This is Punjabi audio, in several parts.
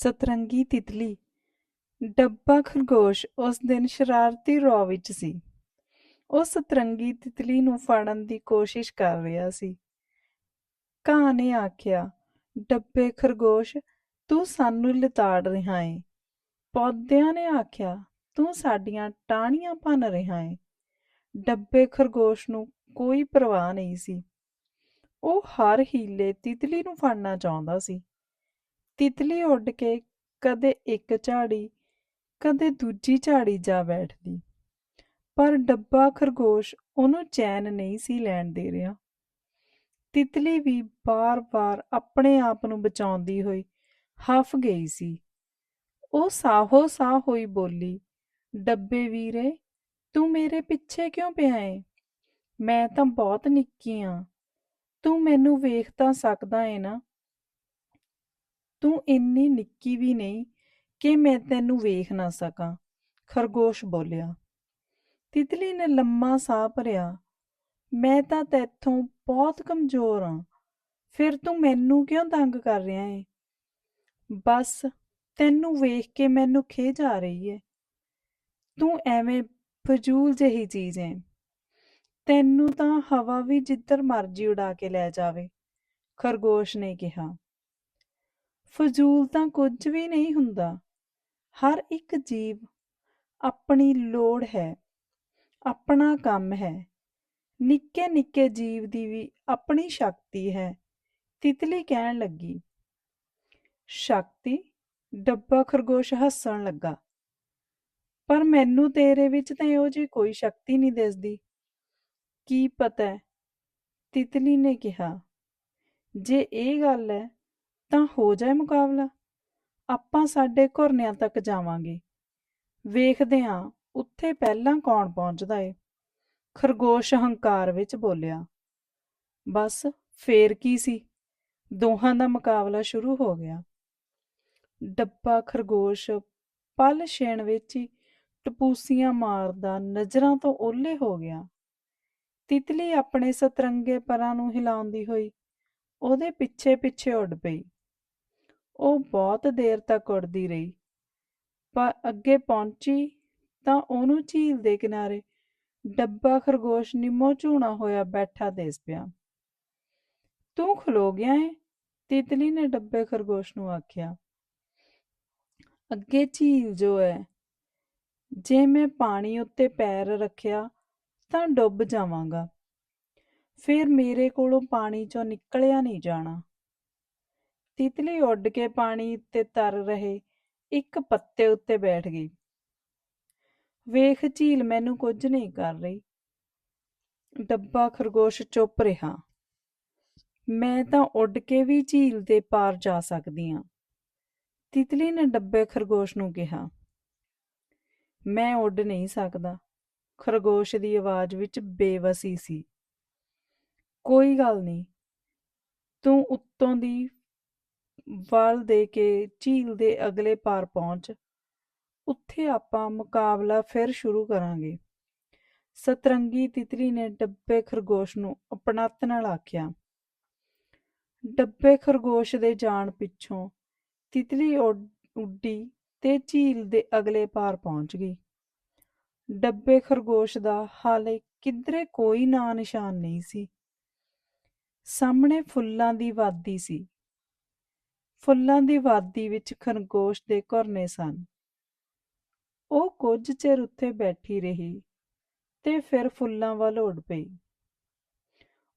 ਸਤਰੰਗੀ ਤਿਤਲੀ। ਡੱਬਾ ਖਰਗੋਸ਼ ਉਸ ਦਿਨ ਸ਼ਰਾਰਤੀ ਰੌ ਵਿੱਚ ਸੀ। ਉਹ ਸਤਰੰਗੀ ਤਿਤਲੀ ਨੂੰ ਫੜਨ ਦੀ ਕੋਸ਼ਿਸ਼ ਕਰ ਰਿਹਾ ਸੀ। ਕਾਂ ਨੇ ਆਖਿਆ, ਡੱਬੇ ਖਰਗੋਸ਼, ਤੂੰ ਸਾਨੂੰ ਲਿਤਾੜ ਰਿਹਾ ਏ। ਪੌਦਿਆਂ ਨੇ ਆਖਿਆ, ਤੂੰ ਸਾਡੀਆਂ ਟਾਹਣੀਆਂ ਭੰਨ ਰਿਹਾ ਏ। ਡੱਬੇ ਖਰਗੋਸ਼ ਨੂੰ ਕੋਈ ਪਰਵਾਹ ਨਹੀਂ ਸੀ। ਉਹ ਹਰ ਹੀਲੇ ਤਿਤਲੀ ਨੂੰ ਫੜਨਾ ਚਾਹੁੰਦਾ ਸੀ। ਤਿਤਲੀ ਉੱਡ ਕੇ ਕਦੇ ਇੱਕ ਝਾੜੀ, ਕਦੇ ਦੂਜੀ ਝਾੜੀ ਜਾ ਬੈਠਦੀ। ਪਰ ਡੱਬਾ ਖਰਗੋਸ਼ ਉਹਨੂੰ ਚੈਨ ਨਹੀਂ ਸੀ ਲੈਣ ਦੇ ਰਿਹਾ। ਤਿਤਲੀ ਵੀ ਬਾਰ-ਬਾਰ ਆਪਣੇ ਆਪ ਨੂੰ ਬਚਾਉਂਦੀ ਹੋਈ ਹਫ ਗਈ ਸੀ। ਉਹ ਸਾਹੋ ਸਾਹ ਹੋਈ ਬੋਲੀ, ਡੱਬੇ ਵੀਰੇ, ਤੂੰ ਮੇਰੇ ਪਿੱਛੇ ਕਿਉਂ ਪਿਆ ਏ? ਮੈਂ ਤਾਂ ਬਹੁਤ ਨਿੱਕੀ ਆਂ। ਤੂੰ ਮੈਨੂੰ ਵੇਖ ਤਾਂ ਸਕਦਾ ਏ ਨਾ? ਤੂੰ ਇੰਨੀ ਨਿੱਕੀ ਵੀ ਨਹੀਂ ਕਿ ਮੈਂ ਤੈਨੂੰ ਵੇਖ ਨਾ ਸਕਾਂ। ਖਰਗੋਸ਼ ਬੋਲਿਆ, ਤਿਤਲੀ ਨੇ ਲੰਮਾ ਸਾਹ ਭਰਿਆ, ਮੈਂ ਤਾਂ ਤੈਥੋਂ ਬਹੁਤ ਕਮਜ਼ੋਰ ਹਾਂ ਫਿਰ ਤੂੰ ਮੈਨੂੰ ਕਿਉਂ ਤੰਗ ਕਰ ਰਿਹਾ ਏ? ਬਸ ਤੈਨੂੰ ਵੇਖ ਕੇ ਮੈਨੂੰ ਖਿਝ ਆ ਰਹੀ ਏ। ਤੂੰ ਐਵੇਂ ਫਜ਼ੂਲ ਜਿਹੀ ਚੀਜ਼ ਏ। ਤੈਨੂੰ ਤਾਂ ਹਵਾ ਵੀ ਜਿੱਧਰ ਮਰਜ਼ੀ ਉਡਾ ਕੇ ਲੈ ਜਾਵੇ, ਖਰਗੋਸ਼ ਨੇ ਕਿਹਾ। ਫਜ਼ੂਲ ਤਾਂ ਕੁਝ ਵੀ ਨਹੀਂ ਹੁੰਦਾ। ਹਰ ਇੱਕ ਜੀਵ ਆਪਣੀ ਲੋੜ ਹੈ, ਆਪਣਾ ਕੰਮ ਹੈ। ਨਿੱਕੇ ਨਿੱਕੇ ਜੀਵ ਦੀ ਵੀ ਆਪਣੀ ਸ਼ਕਤੀ ਹੈ। ਤਿਤਲੀ ਕਹਿਣ ਲੱਗੀ। ਸ਼ਕਤੀ? ਡੱਬਾ ਖਰਗੋਸ਼ ਹੱਸਣ ਲੱਗਾ। ਪਰ ਮੈਨੂੰ ਤੇਰੇ ਵਿੱਚ ਤਾਂ ਇਹੋ ਜਿਹੀ ਕੋਈ ਸ਼ਕਤੀ ਨਹੀਂ ਦਿਸਦੀ। ਕੀ ਪਤਾ? ਹੈ ਤਿਤਲੀ ਨੇ ਕਿਹਾ। ਜੇ ਇਹ ਗੱਲ ਹੈ ਤਾਂ ਹੋ ਜਾਏ ਮੁਕਾਬਲਾ। ਆਪਾਂ ਸਾਡੇ ਘੁਰਨਿਆਂ ਤੱਕ ਜਾਵਾਂਗੇ। ਵੇਖਦੇ ਹਾਂ ਉੱਥੇ ਪਹਿਲਾਂ ਕੌਣ ਪਹੁੰਚਦਾ ਏ। ਖਰਗੋਸ਼ ਹੰਕਾਰ ਵਿੱਚ ਬੋਲਿਆ, ਬਸ ਫੇਰ ਕੀ ਸੀ? ਦੋਹਾਂ ਦਾ ਮੁਕਾਬਲਾ ਸ਼ੁਰੂ ਹੋ ਗਿਆ। ਡੱਬਾ ਖਰਗੋਸ਼ ਪਲ ਛੇਣ ਵਿੱਚ ਹੀ ਟਪੂਸੀਆਂ ਮਾਰਦਾ ਨਜ਼ਰਾਂ ਤੋਂ ਓਲੇ ਹੋ ਗਿਆ। ਤਿਤਲੀ ਆਪਣੇ ਸਤਰੰਗੇ ਪਰਾਂ ਨੂੰ ਹਿਲਾਉਂਦੀ ਹੋਈ ਉਹਦੇ ਪਿੱਛੇ ਪਿੱਛੇ ਉੱਡ ਪਈ। ਉਹ ਬਹੁਤ ਦੇਰ ਤੱਕ ਉੱਡਦੀ ਰਹੀ। ਪਰ ਅੱਗੇ ਪਹੁੰਚੀ ਤਾਂ ਉਹਨੂੰ ਝੀਲ ਦੇ ਕਿਨਾਰੇ ਡੱਬਾ ਖਰਗੋਸ਼ ਨਿੰਮੋ ਝੂਣਾ ਹੋਇਆ ਬੈਠਾ ਦੇਸ ਪਿਆ। ਤੂੰ ਖਲੋ ਗਿਆ ਏ? ਤਿਤਲੀ ਨੇ ਡੱਬੇ ਖਰਗੋਸ਼ ਨੂੰ ਆਖਿਆ। ਅੱਗੇ ਝੀਲ ਜੋ ਹੈ ਜੇ ਮੈਂ ਪਾਣੀ ਉੱਤੇ ਪੈਰ ਰੱਖਿਆ ਤਾਂ ਡੁੱਬ ਜਾਵਾਂਗਾ। ਫਿਰ ਮੇਰੇ ਕੋਲੋਂ ਪਾਣੀ ਚੋਂ ਨਿਕਲਿਆ ਨਹੀਂ ਜਾਣਾ। ਤਿਤਲੀ ਉੱਡ ਕੇ ਪਾਣੀ ਉੱਤੇ ਤਰ ਰਹੇ ਇੱਕ ਪੱਤੇ ਉੱਤੇ ਬੈਠ ਗਈ। ਵੇਖ, ਝੀਲ ਮੈਨੂੰ ਕੁਝ ਨਹੀਂ ਕਰ ਰਹੀ। ਡੱਬਾ ਖਰਗੋਸ਼ ਚੁੱਪ ਰਿਹਾ। ਮੈਂ ਤਾਂ ਉੱਡ ਕੇ ਵੀ ਝੀਲ ਦੇ ਪਾਰ ਜਾ ਸਕਦੀ ਹਾਂ। ਤਿਤਲੀ ਨੇ ਡੱਬੇ ਖਰਗੋਸ਼ ਨੂੰ ਕਿਹਾ। ਮੈਂ ਉੱਡ ਨਹੀਂ ਸਕਦਾ। ਖਰਗੋਸ਼ ਦੀ ਆਵਾਜ਼ ਵਿੱਚ ਬੇਵਸੀ ਸੀ। ਕੋਈ ਗੱਲ ਨਹੀਂ। ਤੂੰ ਉੱਤੋਂ ਦੀ ਵਾਲ ਦੇ ਕੇ ਝੀਲ ਦੇ ਅਗਲੇ ਪਾਰ ਪਹੁੰਚ, ਉੱਥੇ ਆਪਾਂ ਮੁਕਾਬਲਾ ਫਿਰ ਸ਼ੁਰੂ ਕਰਾਂਗੇ। ਸਤਰੰਗੀ ਤਿਤਲੀ ਨੇ ਡੱਬੇ ਖਰਗੋਸ਼ ਨੂੰ ਅਪਣੱਤ ਨਾਲ ਆਖਿਆ। ਡੱਬੇ ਖਰਗੋਸ਼ ਦੇ ਜਾਣ ਪਿੱਛੋਂ ਤਿਤਲੀ ਉੱਡੀ ਤੇ ਝੀਲ ਦੇ ਅਗਲੇ ਪਾਰ ਪਹੁੰਚ ਗਈ। ਡੱਬੇ ਖਰਗੋਸ਼ ਦਾ ਹਾਲੇ ਕਿਧਰੇ ਕੋਈ ਨਾਂ ਨਿਸ਼ਾਨ ਨਹੀਂ ਸੀ। ਸਾਹਮਣੇ ਫੁੱਲਾਂ ਦੀ ਵਾਦੀ ਸੀ। ਫੁੱਲਾਂ ਦੀ ਵਾਦੀ ਵਿੱਚ ਖਰਗੋਸ਼ ਦੇ ਘਰਨੇ ਸਨ। ਉਹ ਕੁਝ ਚਿਰ ਉੱਥੇ ਬੈਠੀ ਰਹੀ ਤੇ ਫਿਰ ਫੁੱਲਾਂ ਵੱਲ ਉੱਡ ਪਈ।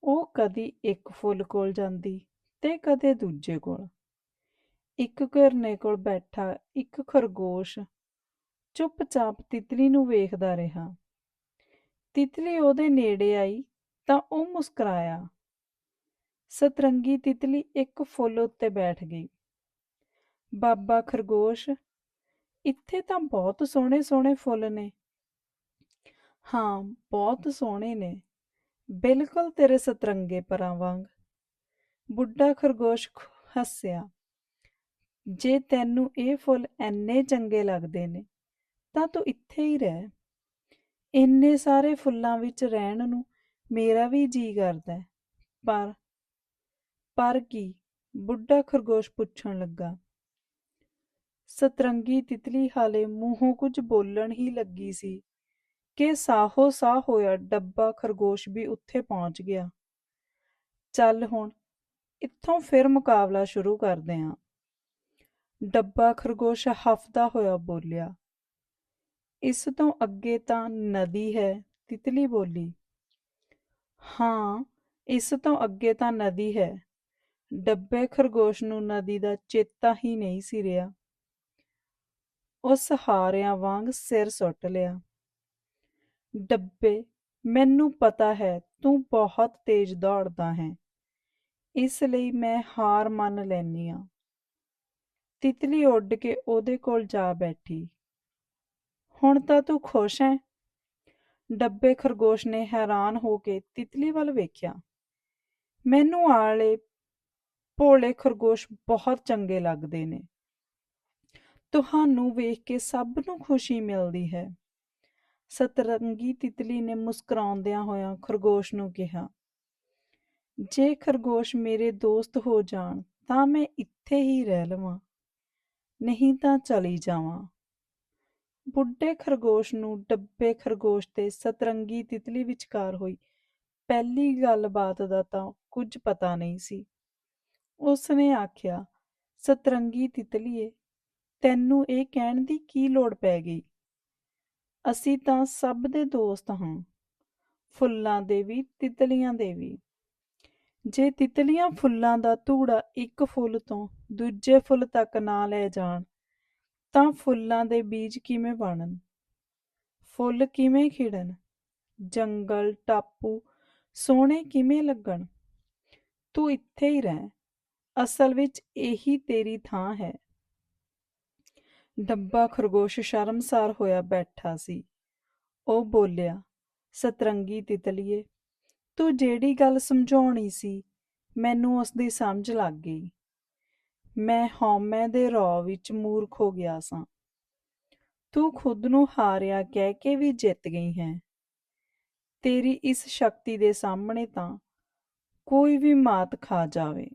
ਉਹ ਕਦੀ ਇੱਕ ਫੁੱਲ ਕੋਲ ਜਾਂਦੀ ਤੇ ਕਦੇ ਦੂਜੇ ਕੋਲ। ਇੱਕ ਘਰਨੇ ਕੋਲ ਬੈਠਾ ਇੱਕ ਖਰਗੋਸ਼ ਚੁੱਪਚਾਪ ਤਿਤਲੀ ਨੂੰ ਵੇਖਦਾ ਰਿਹਾ। ਤਿਤਲੀ ਉਹਦੇ ਨੇੜੇ ਆਈ ਤਾਂ ਉਹ ਮੁਸਕਰਾਇਆ। ਸਤਰੰਗੀ ਤਿਤਲੀ ਇੱਕ ਫੁੱਲ ਉੱਤੇ ਬੈਠ ਗਈ। ਬਾਬਾ ਖਰਗੋਸ਼, ਇੱਥੇ ਤਾਂ ਬਹੁਤ ਸੋਹਣੇ ਸੋਹਣੇ ਫੁੱਲ ਨੇ। ਹਾਂ, ਬਹੁਤ ਸੋਹਣੇ ਨੇ। ਬਿਲਕੁਲ ਤੇਰੇ ਸਤਰੰਗੇ ਪਰਾਂ ਵਾਂਗ। ਬੁੱਢਾ ਖਰਗੋਸ਼ ਹੱਸਿਆ। ਜੇ ਤੈਨੂੰ ਇਹ ਫੁੱਲ ਐਨੇ ਚੰਗੇ ਲੱਗਦੇ ਨੇ, ਤਾਂ ਤੂੰ ਇੱਥੇ ਹੀ ਰਹਿ। ਇੰਨੇ ਸਾਰੇ ਫੁੱਲਾਂ ਵਿੱਚ ਰਹਿਣ ਨੂੰ ਮੇਰਾ ਵੀ ਜੀ ਕਰਦਾ ਪਰ ਪਰ ਕੀ? ਬੁੱਢਾ ਖਰਗੋਸ਼ ਪੁੱਛਣ ਲੱਗਾ। ਸਤਰੰਗੀ ਤਿਤਲੀ ਹਾਲੇ ਮੂੰਹੋਂ ਕੁਝ ਬੋਲਣ ਹੀ ਲੱਗੀ ਸੀ ਕਿ ਸਾਹੋ ਸਾਹ ਹੋਇਆ ਡੱਬਾ ਖਰਗੋਸ਼ ਵੀ ਉੱਥੇ ਪਹੁੰਚ ਗਿਆ। ਚੱਲ ਹੁਣ, ਇੱਥੋਂ ਫਿਰ ਮੁਕਾਬਲਾ ਸ਼ੁਰੂ ਕਰਦੇ ਹਾਂ ਡੱਬਾ ਖਰਗੋਸ਼ ਹਫਦਾ ਹੋਇਆ ਬੋਲਿਆ, ਇਸ ਤੋਂ ਅੱਗੇ ਤਾਂ ਨਦੀ ਹੈ, ਤਿਤਲੀ ਬੋਲੀ। ਹਾਂ, ਇਸ ਤੋਂ ਅੱਗੇ ਤਾਂ ਨਦੀ ਹੈ। ਡੱਬੇ ਖਰਗੋਸ਼ ਨੂੰ ਨਦੀ ਦਾ ਚੇਤਾ ਹੀ ਨਹੀਂ ਸੀ ਰਿਹਾ। ਉਸ ਹਾਰਿਆਂ ਵਾਂਗ ਸਿਰ ਸੁੱਟ ਲਿਆ। ਡੱਬੇ, ਮੈਨੂੰ ਪਤਾ ਹੈ, ਤੂੰ ਬਹੁਤ ਤੇਜ਼ ਦੌੜਦਾ ਹੈ। ਇਸ ਲਈ ਮੈਂ ਹਾਰ ਮੰਨ ਲੈਨੀ ਆ ਤਿਤਲੀ ਉੱਡ ਕੇ ਉਹਦੇ ਕੋਲ ਜਾ ਬੈਠੀ। ਹੁਣ ਤਾਂ ਤੂੰ ਖੁਸ਼ ਹੈ? ਡੱਬੇ ਖਰਗੋਸ਼ ਨੇ ਹੈਰਾਨ ਹੋ ਕੇ ਤਿਤਲੀ ਵੱਲ ਵੇਖਿਆ। ਮੈਨੂੰ ਆਲੇ ਭੋਲੇ ਖਰਗੋਸ਼ ਬਹੁਤ ਚੰਗੇ ਲੱਗਦੇ ਨੇ। ਤੁਹਾਨੂੰ ਵੇਖ ਕੇ ਸਭ ਨੂੰ ਖੁਸ਼ੀ ਮਿਲਦੀ ਹੈ। ਸਤਰੰਗੀ ਤਿਤਲੀ ਨੇ ਮੁਸਕਰਾਉਂਦਿਆਂ ਹੋਇਆਂ ਖਰਗੋਸ਼ ਨੂੰ ਕਿਹਾ, ਜੇ ਖਰਗੋਸ਼ ਮੇਰੇ ਦੋਸਤ ਹੋ ਜਾਣ, ਤਾਂ ਮੈਂ ਇੱਥੇ ਹੀ ਰਹਿ ਲਵਾਂ, ਨਹੀਂ ਤਾਂ ਚਲੀ ਜਾਵਾਂ। ਬੁੱਢੇ ਖਰਗੋਸ਼ ਨੂੰ ਡੱਬੇ ਖਰਗੋਸ਼ ਤੇ ਸਤਰੰਗੀ ਤਿਤਲੀ ਵਿਚਕਾਰ ਹੋਈ। ਪਹਿਲੀ ਗੱਲਬਾਤ ਦਾ ਤਾਂ ਕੁਝ ਪਤਾ ਨਹੀਂ ਸੀ। ਉਸਨੇ ਆਖਿਆ, ਸਤਰੰਗੀ ਤਿਤਲੀਏ, ਤੈਨੂੰ ਇਹ ਕਹਿਣ ਦੀ ਕੀ ਲੋੜ ਪੈ ਗਈ? ਅਸੀਂ ਤਾਂ ਸਭ ਦੇ ਦੋਸਤ ਹਾਂ, ਫੁੱਲਾਂ ਦੇ ਵੀ, ਤਿਤਲੀਆਂ ਦੇ ਵੀ। ਜੇ ਤਿਤਲੀਆਂ ਫੁੱਲਾਂ ਦਾ ਧੂੜਾ ਇੱਕ ਫੁੱਲ ਤੋਂ ਦੂਜੇ ਫੁੱਲ ਤੱਕ ਨਾ ਲੈ ਜਾਣ, ਤਾਂ ਫੁੱਲਾਂ ਦੇ ਬੀਜ ਕਿਵੇਂ ਬਣਨ? ਫੁੱਲ ਕਿਵੇਂ ਖਿੜਨ? ਜੰਗਲ, ਟਾਪੂ, ਸੋਹਣੇ ਕਿਵੇਂ ਲੱਗਣ? ਤੂੰ ਇੱਥੇ ਹੀ ਰਹਿ। ਅਸਲ ਵਿੱਚ ਇਹੀ ਤੇਰੀ ਥਾਂ ਹੈ। ਡੱਬਾ ਖਰਗੋਸ਼ ਸ਼ਰਮਸਾਰ ਹੋਇਆ ਬੈਠਾ ਸੀ। ਉਹ ਬੋਲਿਆ, ਸਤਰੰਗੀ ਤਿਤਲੀਏ, ਤੂੰ ਜਿਹੜੀ ਗੱਲ ਸਮਝਾਉਣੀ ਸੀ, ਮੈਨੂੰ ਉਸ ਦੀ ਸਮਝ ਲੱਗ ਗਈ। ਮੈਂ ਹਉਮੈ ਦੇ ਰੌ ਵਿੱਚ ਮੂਰਖ ਹੋ ਗਿਆ ਸਾਂ। ਤੂੰ ਖੁਦ ਨੂੰ ਹਾਰਿਆ ਕਹਿ ਕੇ ਵੀ ਜਿੱਤ ਗਈ ਹੈ। ਤੇਰੀ ਇਸ ਸ਼ਕਤੀ ਦੇ ਸਾਹਮਣੇ ਤਾਂ ਕੋਈ ਵੀ ਮਾਤ ਖਾ ਜਾਵੇ।